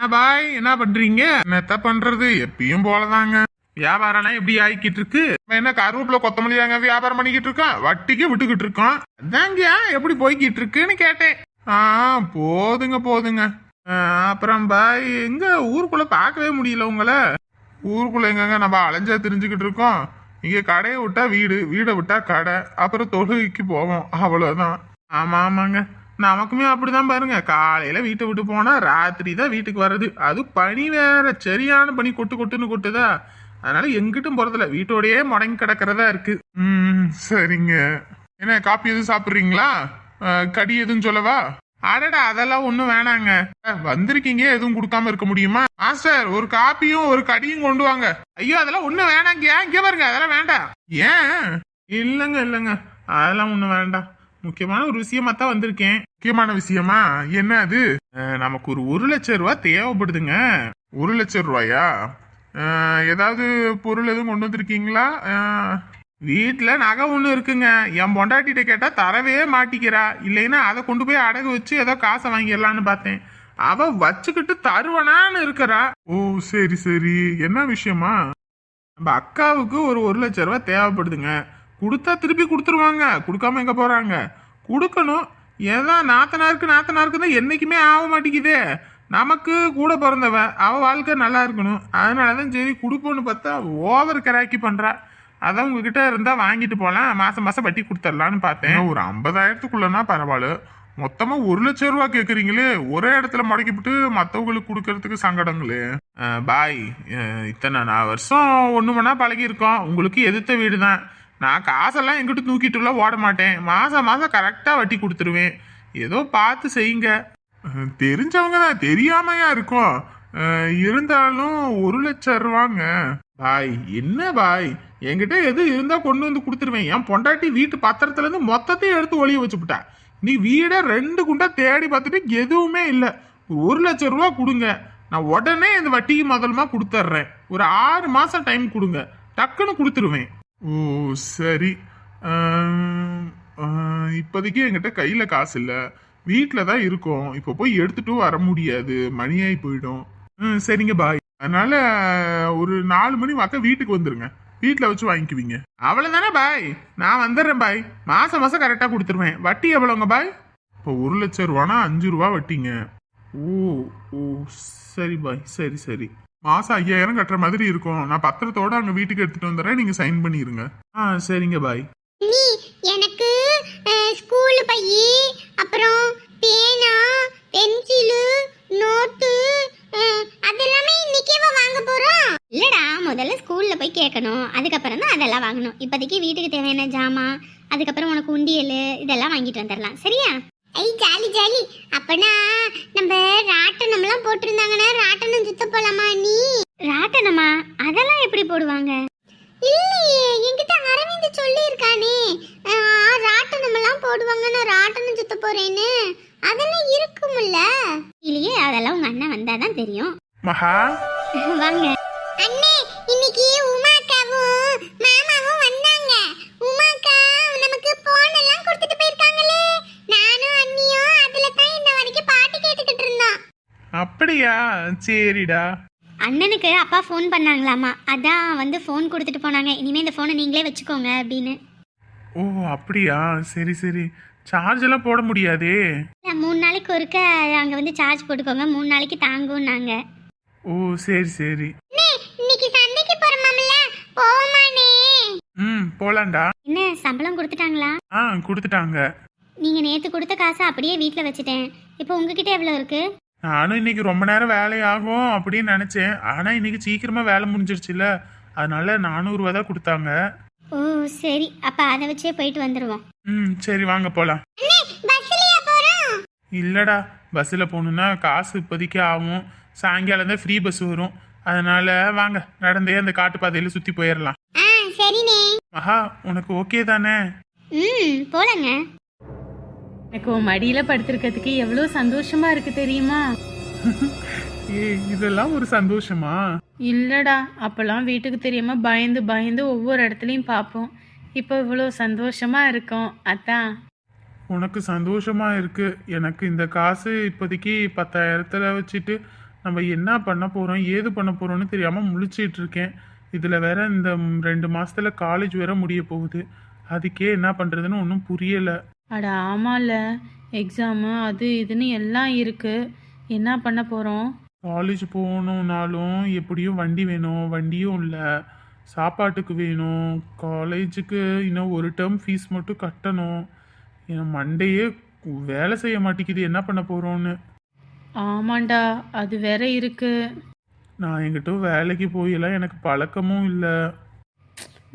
பாய்? என்ன பண்றீங்க? என்னத்த பண்றது? எப்பயும் போலதாங்க. வியாபாரம்லாம் எப்படி ஆகிக்கிட்டு இருக்கு என்ன கருவேப்பில கொத்தமல்லி தாங்க வியாபாரம் பண்ணிக்கிட்டு இருக்கோம்? வட்டிக்கு விட்டுக்கிட்டு இருக்கோம். அதாங்கயா எப்படி போய்கிட்டு இருக்குன்னு கேட்டேன். ஆ போதுங்க போதுங்க. அப்புறம் பாய் எங்க ஊருக்குள்ள பார்க்கவே முடியல உங்களை. ஊருக்குள்ள எங்கங்க நம்ம அலைஞ்சா தெரிஞ்சுக்கிட்டு இருக்கோம். இங்க கடையை விட்டா வீடு வீடை விட்டா கடை. அப்புறம் தொழுகைக்கு போவோம். அவ்வளவுதான். ஆமா ஆமாங்க. நமக்குமே அப்படிதான் பாருங்க. காலையில வீட்டை விட்டு போனா ராத்திரி தான் வீட்டுக்கு வர்றது. அது பனி வேற. சரியான பனி. கொட்டு கொட்டுன்னு கொட்டுதா? அதனால எங்கிட்டும் போறதில்ல. வீட்டோடயே முடங்கி கிடக்கிறதா இருக்கு. ம் சரிங்க. என்ன காப்பி எதுவும் சாப்பிட்றீங்களா? கடி எதுவும் சொல்லவா? அடடா அதெல்லாம் ஒன்றும் வேணாங்க. வந்திருக்கீங்க. எதுவும் கொடுக்காம இருக்க முடியுமா? மாஸ்டர் ஒரு காப்பியும் ஒரு கடியும் கொண்டு வாங்க. ஐயோ அதெல்லாம் ஒன்றும் வேணாங்க. ஏன் இங்கே பாருங்க. அதெல்லாம் வேண்டாம். ஏன்? இல்லைங்க இல்லைங்க. அதெல்லாம் ஒன்றும் வேண்டாம். முக்கியமான ஒரு விஷயமா தான் வந்திருக்கேன். முக்கியமான விஷயமா? என்ன அது? நமக்கு ஒரு ஒரு லட்சம் ரூபா தேவைப்படுதுங்க. ஒரு லட்சம் ரூபாயா? ஏதாவது பொருள் எதுவும் கொண்டு வந்திருக்கீங்களா? வீட்டில் நகை ஒன்று இருக்குங்க. என் பொண்டாட்டிகிட்ட கேட்டால் தரவே மாட்டிக்கிறா. இல்லைன்னா அதை கொண்டு போய் அடகு வச்சு ஏதோ காசை வாங்கிடலான்னு பார்த்தேன். அவ வச்சுக்கிட்டு தருவனான்னு இருக்கிறா. ஓ சரி சரி. என்ன விஷயமா? நம்ம அக்காவுக்கு ஒரு ஒரு லட்ச ரூபா தேவைப்படுதுங்க. கொடுத்தா திருப்பி கொடுத்துருவாங்க. கொடுக்காம எங்க போறாங்க? கொடுக்கணும். ஏதோ நாத்தனாருக்கு நாத்தனாருக்கு தான் என்னைக்குமே ஆக மாட்டேங்குதே. நமக்கு கூட பிறந்தவ அவ வாழ்க்கை நல்லா இருக்கணும். அதனால தான் சரி கொடுப்போன்னு பார்த்தா ஓவர் கராக்கி பண்றா. அதான் உங்ககிட்ட இருந்தா வாங்கிட்டு போலாம். மாசம் மாசம் வட்டி கொடுத்துடலான்னு பார்த்தேன். ஒரு ஐம்பதாயிரத்துக்குள்ளனா பரவாயில்ல. மொத்தமா ஒரு லட்சம் ரூபா கேக்குறீங்களே. ஒரே இடத்துல முடக்கிவிட்டு மத்தவங்களுக்கு கொடுக்கறதுக்கு சங்கடங்களே. பாய். இத்தனை நான் வருஷம் ஒண்ணு மணா பழகி இருக்கோம் உங்களுக்கு எதிர்த்த வீடு தான் நான் காசெல்லாம் எங்கிட்ட தூக்கிட்டுலாம் ஓட மாட்டேன். மாதம் மாதம் கரெக்டாக வட்டி கொடுத்துருவேன். ஏதோ பார்த்து செய்யுங்க. தெரிஞ்சவங்க தான் தெரியாமையா இருக்கும் இருந்தாலும் ஒரு லட்சம் ரூபாங்க. பாய் என்ன பாய்? என்கிட்ட எது இருந்தால் கொண்டு வந்து கொடுத்துருவேன். என் பொண்டாட்டி வீட்டு பத்திரத்துலேருந்து மொத்தத்தையும் எடுத்து ஒளிய வச்சுப்புட்டா. நீ வீடை ரெண்டு குண்டா தேடி பார்த்துட்டு எதுவுமே இல்லை. ஒரு லட்சம் ரூபா கொடுங்க. நான் உடனே இந்த வட்டிக்கு முதல்மா கொடுத்துட்றேன் ஒரு ஆறு மாதம் டைம் கொடுங்க. டக்குன்னு கொடுத்துருவேன். ஓ சரி. இப்போதைக்கு என்கிட்ட கையில் காசு இல்லை. வீட்டில் தான் இருக்கோம். இப்போ போய் எடுத்துட்டு வர முடியாது. மணியாகி போயிடும். ம், சரிங்க பாய் அதனால ஒரு நாலு மணி வாக்க வீட்டுக்கு வந்துருங்க. வீட்டில் வச்சு வாங்கிக்குவீங்க. அவ்வளோதானே பாய் நான் வந்துடுறேன் பாய் மாதம் மாதம் கரெக்டாக கொடுத்துருவேன். வட்டி எவ்வளோங்க பாய் இப்போ ஒரு லட்சம் ரூபானா அஞ்சு ரூபா வட்டிங்க. ஓ ஓ சரி பாய் சரி சரி. மாசம் ஐயாயிரம் கட்டுற மாதிரி இருக்கும். நான் பத்திரத்தோட அங்க வீட்டுக்கு எடுத்துட்டு வந்துடுறேன் நீங்க சைன் பண்ணிருங்க. ஆ சரிங்க பாய் நீ எனக்கு ஸ்கூல் பையி அப்புறம் பேனா பென்சிலு நோட்டு அஹ், அதெல்லாமே இன்னைக்கேவா வாங்க போறோம் இல்லடா முதல்ல ஸ்கூல்ல போய் கேட்கணும் அதுக்கப்புறம் தான் அதெல்லாம் வாங்கணும். இப்போதைக்கு வீட்டுக்கு தேவையான ஜாமான் அதுக்கப்புறம் உனக்கு உண்டியல் இதெல்லாம் வாங்கிட்டு வந்துடலாம். சரியா? ஐ ஜாலி ஜாலி. அப்பனா நம்ம ராட்டனம்லாம் போட்டிருந்தாங்கன்னா ராட்டனம் சுத்த போலாமா நீ? ராட்டனமா அதெல்லாம் எப்படி போடுவாங்க? இல்லையே என்கிட்ட அரவிந்த் சொல்லி இருக்கானே ராட்டனம் எல்லாம் போடுவாங்க நான் ராட்டனம் சுத்த போறேன்னு. அதெல்லாம் இருக்கும்ல. இல்லையே அதெல்லாம் உங்க அண்ணன் வந்தாதான் தெரியும். மகா? வாங்க. அண்ணே அப்படியா? சரிடா. அண்ணனுக்கு அப்பா ஃபோன் பண்ணாங்களாமா? அதான் வந்து ஃபோன் கொடுத்துட்டு போனாங்க. இனிமே இந்த ஃபோனை நீங்களே வச்சுக்கோங்க அப்படின்னு. ஓ அப்படியா? சரி சரி. சார்ஜ் எல்லாம் போட முடியாதே. இல்ல, மூணு நாளைக்கு ஒருக்க அங்கே வந்து சார்ஜ் போட்டுக்கோங்க. மூணு நாளைக்கு தாங்கும்னாங்க. ஓ சரி சரி. இன்னைக்கு சந்தைக்கு போறோமாம்ல? போமானே ம் போலாம்டா. என்ன சம்பளம் கொடுத்துட்டாங்களா? ஆ கொடுத்துட்டாங்க. நீங்க நேத்து கொடுத்த காசை அப்படியே வீட்ல வச்சுட்டேன். இப்போ உங்ககிட்ட எவ்வளவு இருக்கு? நானும் இன்னைக்கு ரொம்ப நேரம் வேலையாகும் அப்படின்னு நினைச்சேன். ஆனா இன்னைக்கு சீக்கிரமா வேலை முடிஞ்சிருச்சுல அதனால நானூறுவா தான் கொடுத்தாங்க. ஓ சரி. அப்ப அதை வச்சே போயிட்டு வந்துருவோம். ம் சரி வாங்க போறோம்? இல்லடா பஸ்ஸில் போகணுன்னா காசு இப்போதைக்கு ஆகும். சாயங்காலம் தான் ஃப்ரீ பஸ் வரும். அதனால வாங்க நடந்தே அந்த காட்டுப்பாதையில் சுற்றி போயிடலாம் ஆ சரிண்ணே. மகா உனக்கு ஓகே தானே? ம் போலங்க. எனக்கு உன் மடியில படுத்திருக்கிறதுக்கு எவ்வளோ சந்தோஷமா இருக்கு தெரியுமா? இதெல்லாம் ஒரு சந்தோஷமா? இல்லடா அப்பெல்லாம் வீட்டுக்கு தெரியாம பயந்து பயந்து ஒவ்வொரு இடத்துலையும் பார்ப்போம் இப்போ இவ்வளோ சந்தோஷமா இருக்கோம் அதான். உனக்கு சந்தோஷமா இருக்கு. எனக்கு இந்த காசு இப்போதைக்கு பத்தாயிரத்துல வச்சுட்டு நம்ம என்ன பண்ண போறோம் ஏது பண்ண போறோம்னு தெரியாம முழிச்சிட்டு இருக்கேன். இதுல வேற இந்த ரெண்டு மாசத்துல காலேஜ் வேற முடிய போகுது. அதுக்கே என்ன பண்றதுன்னு ஒன்றும் புரியல. அட ஆமால எக்ஸாமு அது இதுன்னு எல்லாம் இருக்கு. என்ன பண்ண போகிறோம் காலேஜ் போகணுன்னாலும் எப்படியும் வண்டி வேணும். வண்டியும் இல்லை. சாப்பாட்டுக்கு வேணும். காலேஜுக்கு இன்னும் ஒரு டேர்ம் ஃபீஸ் மட்டும் கட்டணும். என் மண்டையே வேலை செய்ய மாட்டேங்குது. என்ன பண்ண போகிறோன்னு ஆமாண்டா அது வேற இருக்கு. நான் எங்கிட்ட வேலைக்கு போயெல்லாம் எனக்கு பழக்கமும் இல்லை.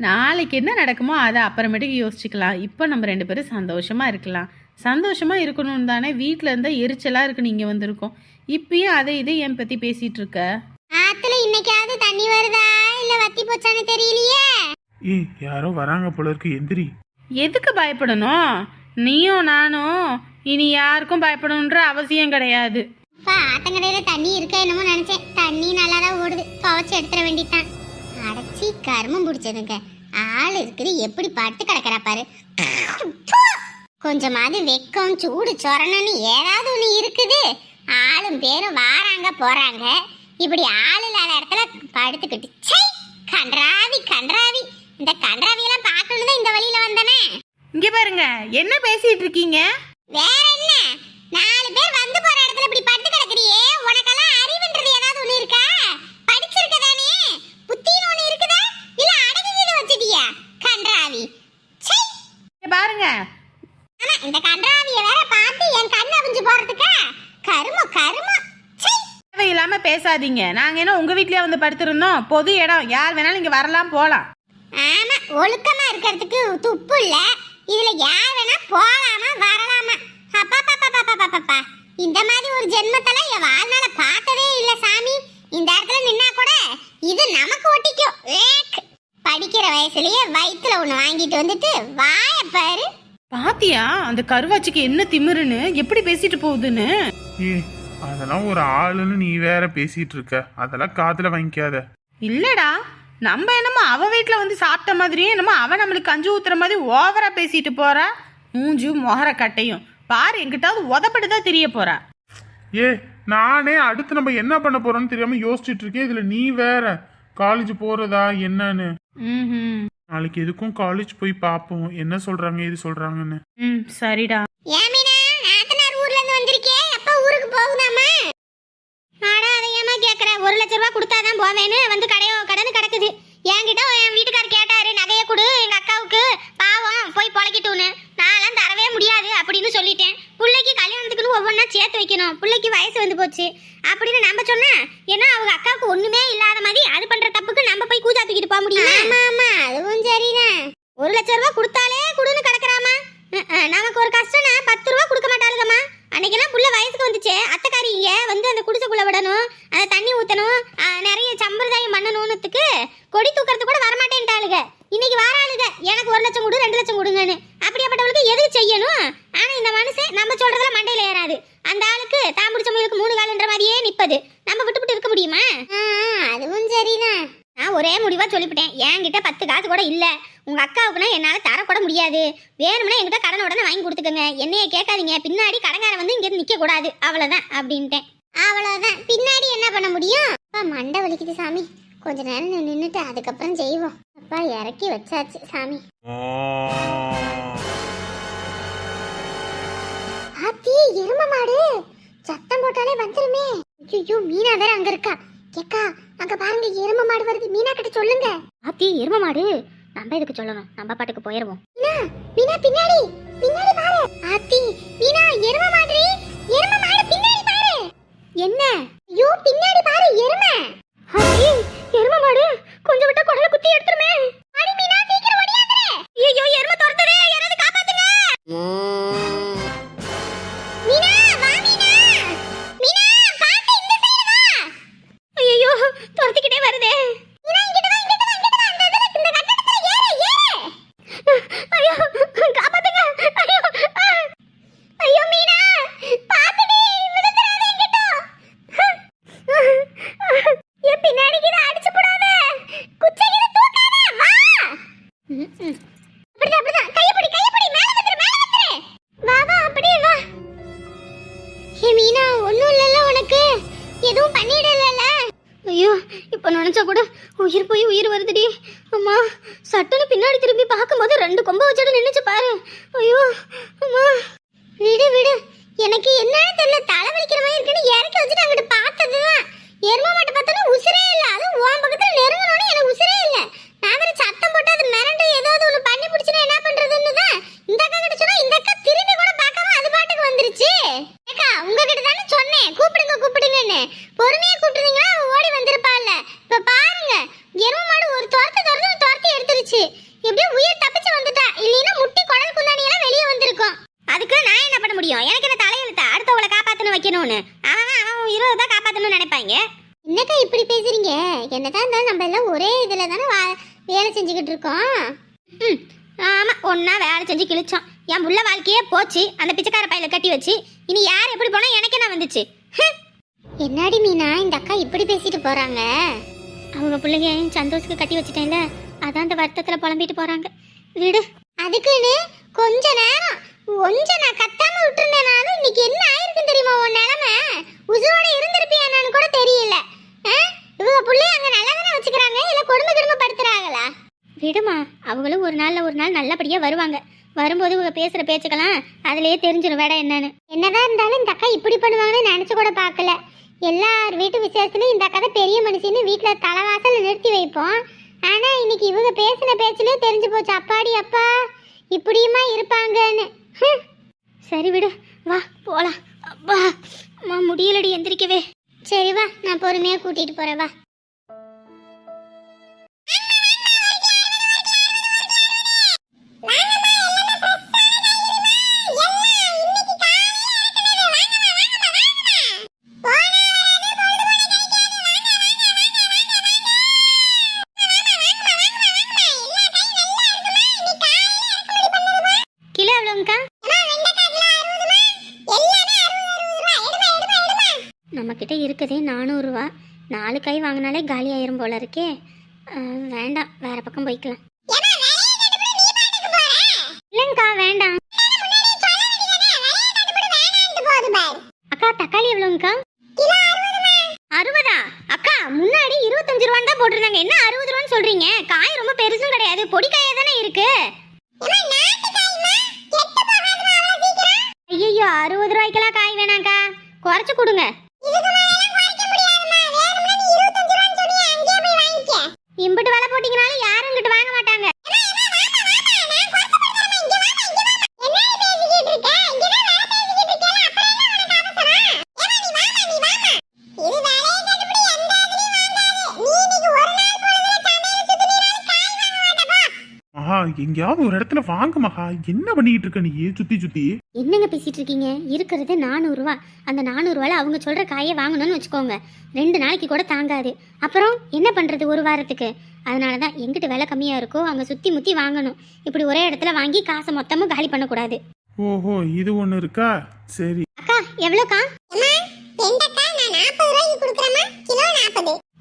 நாளைக்கு என்ன நடக்குமோ அதை அப்புறமேட்டுக்கு யோசிச்சுக்கலாம். இப்போ நம்ம ரெண்டு பேரும் சந்தோஷமாக இருக்கலாம். சந்தோஷமாக இருக்கணும்னு தானே வீட்டில் இருந்தால் எரிச்சலாக இருக்கு நீங்கள் வந்திருக்கோம். இப்பயும் அதை இதை என் பற்றி பேசிகிட்டு இருக்க. ஆத்துல இன்னைக்காவது தண்ணி வருதா? இல்ல வத்தி போச்சான்னு தெரியலையே? ஏய் யாரோ வராங்க போல இருக்கு. எந்திரி. எதுக்கு பயப்படணும்? நீயும் நானும் இனி யாருக்கும் பயப்படணுன்ற அவசியம் கிடையாது. அப்பா ஆத்தங்கடையில தண்ணி இருக்கா என்னமோ நினைச்சேன். தண்ணி நல்லா தான் ஓடுது. துவைச்சு எடுத்துட வேண்டியதான் அடைச்சி கருமம் பிடிச்சதுங்க. ஆள் இருக்குது எப்படி படுத்து கிடக்குறா பாரு! கொஞ்சமாவது வெக்கம் சூடு சொரணன்னு ஏதாவது ஒண்ணு இருக்குது. ஆளும் பேரும் வாராங்க போறாங்க. இப்படி ஆள் இல்லாத இடத்துல படுத்துக்கிட்டு ச்சை கன்றாவி கன்றாவி. இந்த கன்றாவியெல்லாம் பார்க்கணும் தான் இந்த வழியில வந்தனே. இங்கே பாருங்க என்ன பேசிட்டு இருக்கீங்க? வேற என்ன? நாலு பேர் வந்து போற இடத்துல இப்படி படுத்து கிடக்குறியே உனக்கெல்லாம் அறிவுன்றது ஏதாவது ஒண்ணு இருக்கா படிச்சிருக்க தானே புத்தின்னு ஒண்ணு இருக்குதா இல்ல அடகுகிது வச்சிட்டியா கன்றாவி ச்சை இங்க பாருங்க ஆமா இந்த கன்றாவிய வேற பார்த்து என் கண் அவிஞ்சு போறதுக்கா கருமம் கருமம் ச்சை தேவையில்லாம பேசாதீங்க நாங்க என்ன உங்க வீட்லயே வந்து படுத்திருந்தோம்? பொது இடம். யார் வேணாலும் இங்க வரலாம் போலாம். ஆமா ஒழுக்கமா இருக்கிறதுக்கு துப்பு இல்ல. இதுல யார் வேணா போலாமா வரலாமா? அப்பா பாப்பா பாப்பா பாப்பா இந்த மாதிரி ஒரு ஜென்மத்தெல்லாம் என் வாழ்நாள பார்த்ததே இல்ல சாமி. இந்த இடத்துல நின்னா கூட இது நமக்கு ஒட்டிக்கும். ஏக். படிக்கிற வயசுலயே வயித்துல ஒண்ணு வாங்கிட்டு வந்துட்டு வாய பாரு. பாத்தியா அந்த கருவாச்சிக்கு என்ன திமிருன்னு? எப்படி பேசிட்டு போகுதுன்னு? அதெல்லாம் ஒரு ஆளுன்னு நீ வேற பேசிட்டு இருக்க அதெல்லாம் காதுல வாங்கிக்காத. இல்லடா நம்ம என்னமோ அவ வீட்ல வந்து சாப்பிட்ட மாதிரியே என்னமோ அவ நம்மளுக்கு கஞ்சி ஊத்துற மாதிரி ஓவரா பேசிட்டு போறா. மூஞ்சு மொகர கட்டையும். பாரு எங்கிட்டாவது உதப்பட்டு தான் தெரிய போறா. ஏ நானே அடுத்து நம்ம என்ன பண்ண போறோம்னு தெரியாம யோசிச்சுட்டு இருக்கேன். இதுல நீ வேற. காலேஜ் போறதா என்னன்னு. நாளைக்கு எதுக்கும் காலேஜ் போய் பார்ப்போம் என்ன சொல்றாங்க இது சொல்றாங்கன்னு. ம் சரிடா. ஏமினா நாத்தனார் ஊர்ல இருந்து வந்திருக்கே. ஊருக்கு போகுதாமா ஆடா அதை ஏமா கேக்குற? ஒரு லட்ச ரூபா கொடுத்தாதான் போவேன்னு வந்து கடையோ கடன் கிடக்குது. என்கிட்ட என் வீட்டுக்காரர் கேட்டாரு நகைய கொடு எங்க அக்காவுக்கு பாவம் போய் பொழைக்கிட்டுன்னு நான்லாம் தரவே முடியாது அப்படின்னு சொல்லிட்டேன். பிள்ளைக்கு கல்யாணத்துக்குன்னு ஒவ்வொன்றா சேர்த்து வைக்கணும். பிள்ளைக்கு வயசு வந்து போச்சு. அப்படின்னு நம்ம சொன்னா ஏன்னா அவங்க அக்காவுக்கு ஒண்ணுமே இல்லாத மாதிரி அது பண்ற தப்புக்கு நம்ம போய் கூஜா தூக்கிட்டு போக முடியும்? ஆமா ஆமா அதுவும் சரிதான். ஒரு லட்ச ரூபா கொடுத்தாலே குடுன்னு கிடக்குறாமா நமக்கு ஒரு கஷ்டம்னா பத்து ரூபா கொடுக்க மாட்டாளுங்கம்மா. அன்னைக்கெல்லாம் புள்ள வயசுக்கு வந்துச்சு. அத்தைக்காரிங்க வந்து அந்த குடிசைக்குள்ள விடணும் அந்த தண்ணி அஹ், நிறைய சம்பிரதாயம் பண்ணணும்னுத்துக்கு கொடி தூக்கறது கூட வரமாட்டேன்ட்டாளுங்க இன்னைக்கு வாராளுங்க எனக்கு ஒரு லட்சம் கொடு ரெண்டு லட்சம் கொடுங்கன்னு. அப்படியாப்பட்டவளுக்கு எதுக்கு செய்யணும்? ஆனா இந்த மனுஷன் நம்ம சொல்றதுல மண்டையில ஏறாது. அந்த ஆளுக்கு தான் பிடிச்ச முயலுக்கு மூணு காலுன்ற மாதிரியே நிப்பது. நம்ம விட்டுவிட்டு இருக்க முடியுமா? அதுவும் சரிதான். நான் ஒரே முடிவா சொல்லிவிட்டேன். என்கிட்ட பத்து காசு கூட இல்ல. உங்க அக்காவுக்குனா என்னால் தரக்கூட முடியாது. வேணும்னா என்கிட்ட கடன் உடனே வாங்கி கொடுத்துக்கோங்க. என்னையே கேட்காதீங்க. பின்னாடி கடங்காரன் வந்து இங்க நிற்கக்கூடாது கூடாது. அப்படின்ட்டேன். அவ்வளோதான் பின்னாடி என்ன பண்ண முடியும்? அப்பா மண்டை வலிக்குது சாமி. கொஞ்ச நேரம் நின்றுட்டு அதுக்கப்புறம் செய்வோம். அப்பா இறக்கி வச்சாச்சு சாமி. ஆத்தி எரும மாடு. சத்தம் போட்டாலே வந்துருமே. ஐயோ மீனா வேற அங்க இருக்கா. கேக்கா அங்க பாருங்க எரும மாடு வருது. மீனா கிட்ட சொல்லுங்க. ஆத்தி எரும மாடு. நம்ம எதுக்கு சொல்லணும்? நம்ம பாட்டுக்கு போயிருவோம். மீனா பின்னாடி. பின்னாடி பாரு. ஆத்தி மீனா எரும மாடு எரும மாடு பின்னாடி பாரு. என்ன? ஐயோ பின்னாடி பாரு எரும. ஆத்தி எரும மாடு. கொஞ்சம் விட்டா குடல குத்தி எடுத்துருமே. அடி மீனா சீக்கிரம் ஓடியாந்துரு. ஐயோ எரும துரத்துதே. யாராவது காப்பாத்துங்க. மீனா வா மீனா. மீனா பாத்து இந்த சைடு வா. ஐயோ துரத்திக்கிட்டே வருதே. போச்சு அந்த பிச்சைக்கார பையில கட்டி வச்சு இனி யார் எப்படி போனா எனக்கு என்ன வந்துச்சு. என்னடி மீனா இந்த அக்கா இப்படி பேசிட்டு போறாங்க? அவங்க பிள்ளைங்க சந்தோஷத்துக்கு கட்டி வச்சுட்டேன்ல? அதான் அந்த வருத்தத்துல புலம்பிட்டு போறாங்க. விடு. அதுக்குன்னு கொஞ்ச நேரம் கொஞ்ச நான் கத்தாம விட்டுருந்தேனாலும் இன்னைக்கு என்ன ஆயிருக்கும் தெரியுமா உன் நிலைமை? உசுரோட இருந்திருப்பியானு கூட தெரியல? இவங்க பிள்ளைய அங்க நல்லா தானே வச்சுக்கிறாங்க இல்ல கொடுமை குடும்பப்படுத்துறாங்களா விடுமா அவங்களும் ஒரு நாள்ல ஒரு நாள் நல்லபடியா வருவாங்க. வரும்போது இவங்க பேசுகிற பேச்சுக்கெல்லாம் அதுலேயே தெரிஞ்சிடும் வேட என்னன்னு. என்னதான் இருந்தாலும் இந்த அக்கா இப்படி பண்ணுவாங்கன்னு நினச்சி கூட பார்க்கல. எல்லார் வீட்டு விசேஷத்துலையும் இந்த அக்கா தான் பெரிய மனுஷன்னு வீட்டில் தலைவாசலில் நிறுத்தி வைப்போம். ஆனால் இன்னைக்கு இவங்க பேசின பேச்சுலேயே தெரிஞ்சு போச்சு. அப்பாடி அப்பா இப்படியுமா இருப்பாங்கன்னு. சரி விடு. வா போகலாம் அப்பா அம்மா முடியலடி எந்திரிக்கவே. சரி வா. நான் பொறுமையாக கூட்டிகிட்டு போகிறேன் வா. இருக்கே வேண்டாம். வேற பக்கம் போய்க்கலாம். இல்லைங்கக்கா வேண்டாம். அக்கா தக்காளி எவ்வளோங்கக்கா அறுபதா? அக்கா முன்னாடி இருபத்தஞ்சு ரூபான்னு தான் போட்டிருந்தாங்க. என்ன அறுபது ரூபான்னு சொல்றீங்க? காய் ரொம்ப பெருசும் கிடையாது. பொடி காயா தானே இருக்கு? ஐயோ அறுபது ரூபாய்க்கெல்லாம் காய் வேணாம்க்கா. குறைச்சு கொடுங்க. இம்பிட்டு வேலை போட்டிங்கனாலும் யாரும் இங்கிட்டு வாங்க மாட்டாங்க. எங்கேயாவது ஒரு இடத்துல வாங்க மகா. என்ன பண்ணிக்கிட்டு இருக்க நீ? சுத்தி சுத்தி. என்னங்க பேசிட்டு இருக்கீங்க? இருக்கிறது நானூறுரூவா அந்த நானூறுரூவால அவங்க சொல்ற காயை வாங்கணும்னு வச்சுக்கோங்க. ரெண்டு நாளைக்கு கூட தாங்காது. அப்புறம் என்ன பண்றது ஒரு வாரத்துக்கு? அதனால தான் எங்கிட்ட விலை கம்மியா இருக்கோ அங்க சுத்தி முத்தி வாங்கணும். இப்படி ஒரே இடத்துல வாங்கி காசை மொத்தமும் காலி பண்ணக்கூடாது. ஓஹோ இது ஒண்ணு இருக்கா? சரி. அக்கா எவ்வளோக்கா?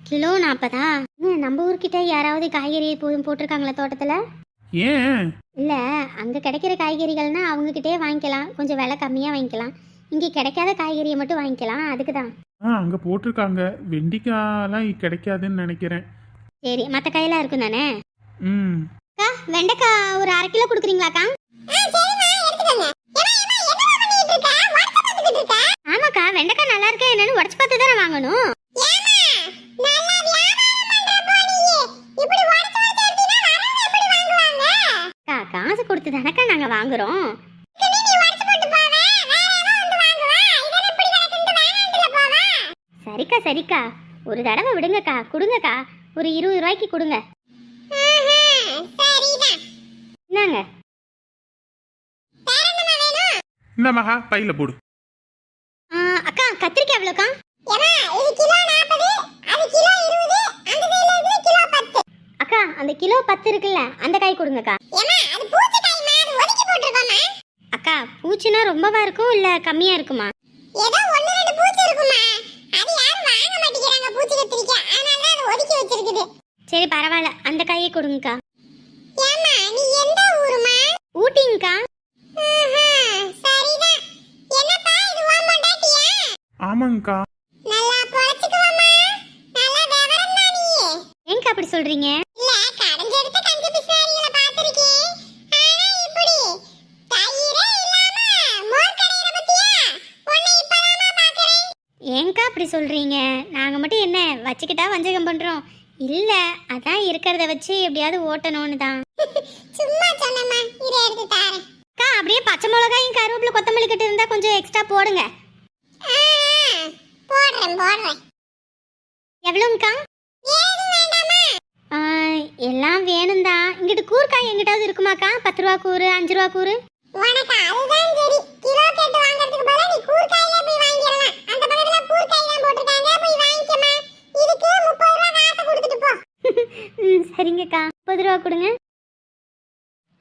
கிலோ நாற்பதா. நம்ம ஊர்கிட்ட யாராவது காய்கறி போ- போட்டிருக்காங்களா தோட்டத்துல? ஏன்? இல்ல அங்க கிடைக்கிற காய்கறிகள்னா அவங்க கிட்டே வாங்கிக்கலாம். கொஞ்சம் விலை கம்மியா வாங்கிக்கலாம். இங்க கிடைக்காத காய்கறியை மட்டும் வாங்கிக்கலாம். அதுக்கு தான் ஆ அங்க போட்டிருக்காங்க. வெண்டிக்காய்லாம் கிடைக்காதுன்னு நினைக்கிறேன். சரி மற்ற காயெல்லாம் இருக்கும் தானே? ம். அக்கா வெண்டைக்காய் ஒரு அரை கிலோ கொடுக்குறீங்களாக்கா? ஆமாக்கா வெண்டைக்காய் நல்லா இருக்கா என்னன்னு உடச்சு பார்த்து தானே வாங்கணும் காசு கொடுத்து தானக்கா நாங்க வாங்குறோம். சரிக்கா சரிக்கா. ஒரு தடவை விடுங்கக்கா. கொடுங்கக்கா. ஒரு இருபது ரூபாய்க்கு கொடுங்க. என்னங்க இந்த மகா பையில போடு. அக்கா கத்திரிக்காய் எவ்வளோக்கா? அக்கா அந்த கிலோ பத்து இருக்குல்ல அந்த காய் கொடுங்கக்கா. அக்கா பூச்சினா ரொம்பவா இருக்கும் இல்ல கம்மியா இருக்குமா? ஏதோ பூச்சி இருக்குமா அது யாரும் வாங்க பூச்சி கத்திரிக்காய் அதனால தான் அது ஒதுக்கி சரி பரவாயில்ல. அந்த காயே கொடுங்கக்கா. ஏமா நீ ஊருமா ஊட்டிங்கக்கா சரிதான். என்னப்பா நல்லா நல்லா அப்படி சொல்றீங்க? இல்ல அதான் இருக்கிறத வச்சு எப்படியாவது ஓட்டணும்னு தான். சும்மா சொன்னம்மா இதை எடுத்து தாரேன். அக்கா அப்படியே பச்சை மிளகாயும் கருவேப்பிலை கொத்தமல்லி கட்டு இருந்தா கொஞ்சம் எக்ஸ்ட்ரா போடுங்க. போடுறேன் போடுறேன். எவ்வளோங்கக்கா எல்லாம் வேணும் தான் இங்கிட்டு கூர்க்காய் எங்கிட்டாவது இருக்குமாக்கா? பத்து ரூபா கூறு அஞ்சு ரூபா கூறு? உனக்கு அதுதான் சரி. கிலோ கேட்டு வாங்குறதுக்கு பதிலா நீ கூர்க்காயில போய் வாங்கிடலாம் அந்த பக்கத்துல கூர்க்காய் தான் போட்டிருக்காங்க போய் வாங்கிக்கமா இதுக்கு முப்பது ரூபா காசை கொடுத்துட்டு போ ம் சரிங்கக்கா. முப்பது ரூபா கொடுங்க.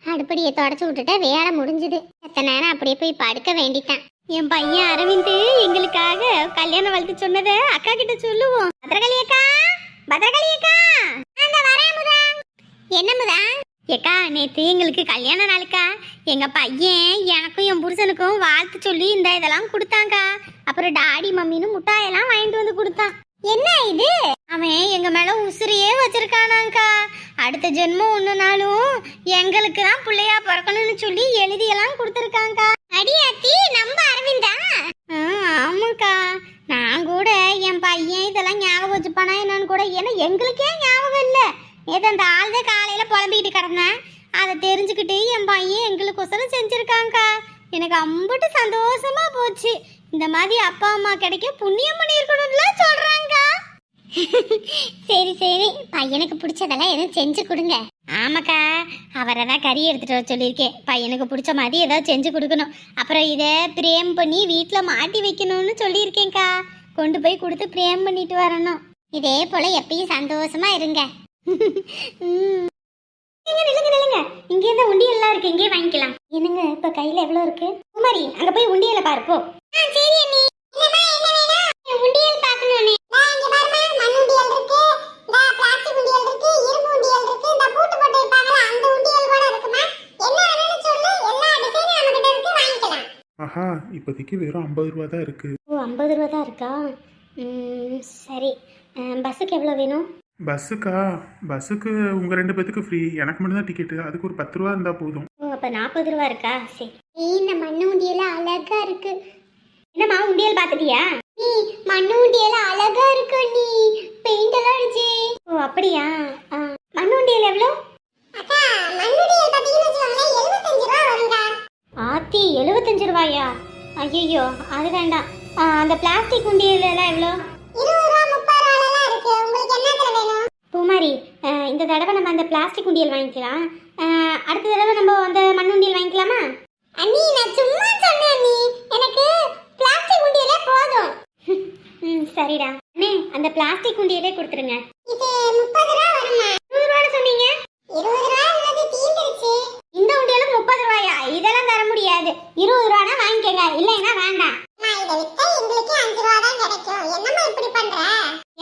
அடுப்படியை தொடச்சி விட்டுட்டா வேலை முடிஞ்சுது. எத்தனை நேரம் அப்படியே போய் படுக்க வேண்டிட்டான் என் பையன் அரவிந்த் எங்களுக்காக கல்யாணம் வளர்த்து சொன்னதை அக்கா கிட்ட சொல்லுவோம். பத்திரகாளி அக்கா பத்திரகாளி அக்கா. என்ன முதா ஏக்கா நேத்து எங்களுக்கு கல்யாண நாளுக்கா. எங்க பையன் எனக்கும் என் புருஷனுக்கும் வாழ்த்து சொல்லி இந்த இதெல்லாம் கொடுத்தாங்க. அப்புறம் டாடி மம்மின்னு முட்டாயெல்லாம் வாங்கிட்டு வந்து கொடுத்தான். என்ன இது? அவன் எங்க மேல உசிரியே வச்சிருக்கானாங்கா அடுத்த ஜென்மம் ஒண்ணுனாலும் எங்களுக்கு தான் பிள்ளையா பிறக்கணும்னு சொல்லி எழுதியெல்லாம் கொடுத்துருக்காங்கா அடியாத்தி நம்ம அரவிந்தா? ஆமாக்கா. நான் கூட என் பையன் இதெல்லாம் ஞாபகம் வச்சுப்பானா என்னன்னு கூட ஏன்னா எங்களுக்கே ஞாபகம் இல்லை. ஏதோ அந்த ஆள் தான் காலையில புலம்பிக்கிட்டு கிடந்தேன். அதை தெரிஞ்சுக்கிட்டு என் பையன் எங்களுக்கொசரம் செஞ்சிருக்காங்கக்கா. எனக்கு அம்பட்டு சந்தோஷமா போச்சு. இந்த மாதிரி அப்பா அம்மா கிடைக்க புண்ணியம் பண்ணியிருக்கணும்ல சொல்கிறாங்க்கா சரி சரி. பையனுக்கு பிடிச்சதெல்லாம் எதுவும் செஞ்சு கொடுங்க. ஆமாக்கா அவரை தான் கறி எடுத்துகிட்டு வர சொல்லியிருக்கேன். பையனுக்கு பிடிச்ச மாதிரி ஏதாவது செஞ்சு கொடுக்கணும். அப்புறம் இதை பிரேம் பண்ணி வீட்டில் மாட்டி வைக்கணும்னு சொல்லியிருக்கேன்க்கா. கொண்டு போய் கொடுத்து பிரேம் பண்ணிட்டு வரணும். இதே போல எப்பயும் சந்தோஷமா இருங்க. நில்லுங்க நில்லுங்க. இங்கே உண்டியல்லாம் இருக்கு. இங்கே வாங்கிக்கலாம். என்னங்க இப்ப கையில எவ்வளவு இருக்கு? குமாரி அங்க போய் உண்டியல பார்ப்போம் சரி அண்ணி என்னம்மா என்ன வேணும் உண்டியல் பார்க்கணும் அண்ணி இங்க பாருமா மண் உண்டியல் இருக்கு இந்த பிளாஸ்டிக் உண்டியல் இருக்கு இரும்பு உண்டியல் இருக்கு இந்த பூட்டு போட்டு வைப்பாங்கல அந்த உண்டியல் கூட இருக்குமா என்ன வேணும்னு சொல்லு எல்லா டிசைனும் நம்ம கிட்ட இருக்கு வாங்கிக்கலாம் ஆஹா இப்போதைக்கு வெறும் ஐம்பது ரூபா தான் இருக்கு. ஓ ஐம்பது ரூபா தான் இருக்கா? ம், சரி. அஹ், பஸ்ஸுக்கு எவ்வளோ வேணும்? பஸ்ஸுக்கா? பஸ்ஸுக்கு உங்க ரெண்டு பேத்துக்கு ஃப்ரீ எனக்கு மட்டும் தான் டிக்கெட்டு அதுக்கு ஒரு பத்து ரூபா இருந்தா போதும். ஓ அப்போ நாற்பது ரூபா இருக்கா? சரி. ஏய் இந்த மண் உண்டியல் அழகா இருக்கு. என்னம்மா உண்டியல் பார்த்துட்டியா நீ மண் உண்டியல் அழகா இருக்கு நீ பெயிண்ட் எல்லாம் அடிச்சு. ஓ அப்படியா? ஆ, மண் உண்டியல் எவ்வளோ? அக்கா மண் உண்டியல் பாத்தீங்கன்னு வச்சுக்கோங்களேன் எழுபத்தஞ்சு ரூபா வருங்க ஆத்தி எழுபத்தஞ்சு ரூபாயா? ஐயோ அது வேண்டாம். அந்த பிளாஸ்டிக் உண்டியல் எல்லாம் எவ்வளோ பூமாரி இந்த தடவை நம்ம அந்த பிளாஸ்டிக் உண்டியல் வாங்கிக்கலாம். அடுத்த தடவை நம்ம அந்த மண் உண்டியல் வாங்கிக்கலாமா? அண்ணி நான் சும்மா சொன்னேன் அண்ணி. எனக்கு பிளாஸ்டிக் உண்டியலே போதும். ம் சரிடா. அண்ணே அந்த பிளாஸ்டிக் உண்டியலே கொடுத்துருங்க. இது முப்பது ரூபா வருமா நூறு ரூபான்னு சொன்னீங்க இருபது ரூபா உள்ளது தீந்துருச்சு இந்த உண்டியலும் முப்பது ரூபாயா முடியாது இருபது ரூபானா வாங்கிக்கோங்க. இல்லைன்னா வேண்டாம். அம்மா இதை வித்தா எங்களுக்கு அஞ்சு ரூபா தான் கிடைக்கும். என்னம்மா இப்படி பண்ற?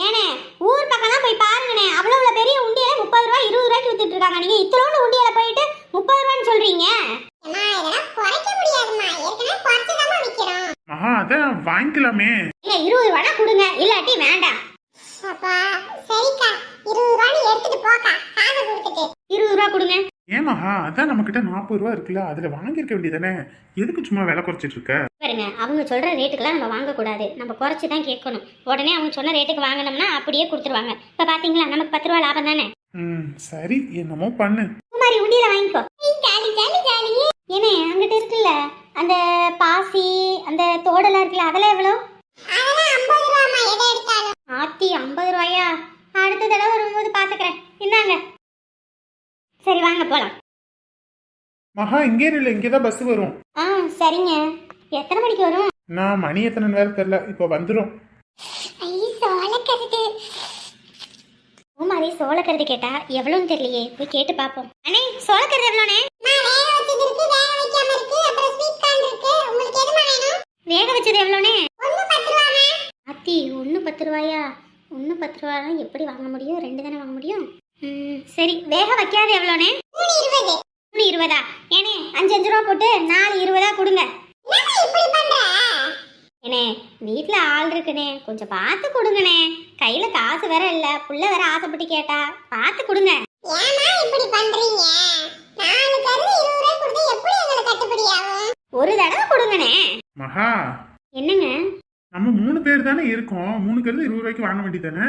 ஏனே ஊர் பக்கம்லாம் போய் பாருங்கண்ணே. அவ்வளோ அவ்வளோ பெரிய உண்டியலை முப்பது ரூபா இருபது ரூபாய்க்கு வித்துட்டு இருக்காங்க நீங்க இத்தனோண்டு உண்டியலை போயிட்டு முப்பது ரூபான்னு சொல்றீங்க? ஆஹா அதான் வாங்கிக்கலாமே. இல்ல இருபது ரூபானா கொடுங்க. இல்லாட்டி வேண்டாம். அப்பா சரிக்கா. இருபது ரூபான்னு எடுத்துட்டு போக்கா. காசை கொடுத்துட்டு. இருபது ரூபா கொடுங்க. ஏமாஹா அதான் நம்ம கிட்ட நாற்பது ரூபா இருக்குல்ல அதுல வாங்கியிருக்க வேண்டியதானே எதுக்கு சும்மா விலை குறைச்சிட்டு இருக்க? பாருங்க அவங்க சொல்ற ரேட்டுக்கெல்லாம் நம்ம வாங்கக்கூடாது நம்ம குறைச்சி தான் கேட்கணும். உடனே அவங்க சொன்ன ரேட்டுக்கு வாங்கினோம்னா அப்படியே கொடுத்துருவாங்க. இப்போ பாத்தீங்களா நமக்கு பத்து ரூபா லாபம் தானே? ம் சரி என்னமோ பண்ணு. குமாரி உண்டியில வாங்கிக்கோ. ஏனே அங்கிட்ட இருக்குல்ல அந்த பாசி அந்த தோடெல்லாம் இருக்குல்ல அதெல்லாம் எவ்வளோ? ஆத்தி ஐம்பது ரூபாயா? அடுத்த தடவை வரும்போது பாத்துக்கிறேன். இந்தாங்க. சரி வாங்க போலாம். மகா இங்கே இல்லை இங்கே தான் பஸ் வரும். ஆ சரிங்க. எத்தனை மணிக்கு வரும்? நான் மணி எத்தனை வேற தெரில இப்போ வந்துடும் ஐ சோளக்கருது. பூமாரி சோளக்கருது கேட்டா எவ்வளோன்னு தெரியலையே போய் கேட்டு பார்ப்போம் அண்ணே சோளக்கருது எவ்வளோண்ணே நான் வேக வச்சது இருக்கு வேக வைக்காம இருக்கு அப்புறம் ஸ்வீட் கார்ன் இருக்கு. உங்களுக்கு எதுமா வேணும்? வேக வச்சது எவ்வளோண்ணே ஆத்தி ஒன்று பத்து ரூபாயா? ஒன்று பத்து ரூபாலாம் எப்படி வாங்க முடியும்? ரெண்டு தானே வாங்க முடியும்? சரி வேக வைக்காது எவ்வளோண்ணே மூணு இருபது. மூணு இருபதா? ஏனே அஞ்சு அஞ்சு ரூபா போட்டு நாலு இருபதா கொடுங்க. என்னம்மா இப்படி பண்ற? ஏனே வீட்ல ஆள் இருக்குனே கொஞ்சம் பார்த்து கொடுங்கண்ணே கையில காசு வேற இல்ல புள்ள வேற ஆசைப்பட்டு கேட்டா பார்த்து கொடுங்க. ஏமா இப்படி பண்றீங்க? நாலு கருது இருபது ரூபாய் கொடுத்து எப்படி எங்களுக்கு கட்டுப்படி ஆகும் ஒரு தடவை கொடுங்கண்ணே மகா என்னங்க? நம்ம மூணு பேர் தானே இருக்கோம். மூணு கருது இருபது ரூபாய்க்கு வாங்க வேண்டியதானே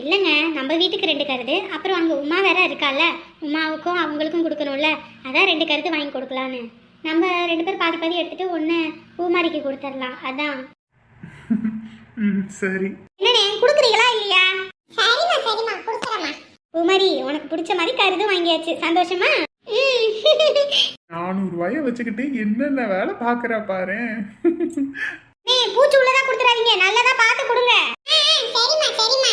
இல்லைங்க நம்ம வீட்டுக்கு ரெண்டு கருது. அப்புறம் அங்கே உமா வேற இருக்கால உமாவுக்கும் அவங்களுக்கும் கொடுக்கணும்ல. அதான் ரெண்டு கருது வாங்கி கொடுக்கலான்னு. நம்ம ரெண்டு பேர் பாதி பாதி எடுத்துட்டு ஒன்று பூமாரிக்கு கொடுத்துடலாம் அதான். ம் சரி. என்னண்ணே கொடுக்குறீங்களா இல்லையா? சரிம்மா சரிம்மா. கொடுக்குறேம்மா பூமாரி உனக்கு பிடிச்ச மாதிரி கருது வாங்கியாச்சு. சந்தோஷமா? நானூறு ரூபாய வச்சுக்கிட்டு என்னென்ன வேலை பாக்குறா பாரு. நீ பூச்சி உள்ளதா கொடுத்துறாதீங்க. நல்லதா பார்த்து கொடுங்க. சரிம்மா சரிம்மா.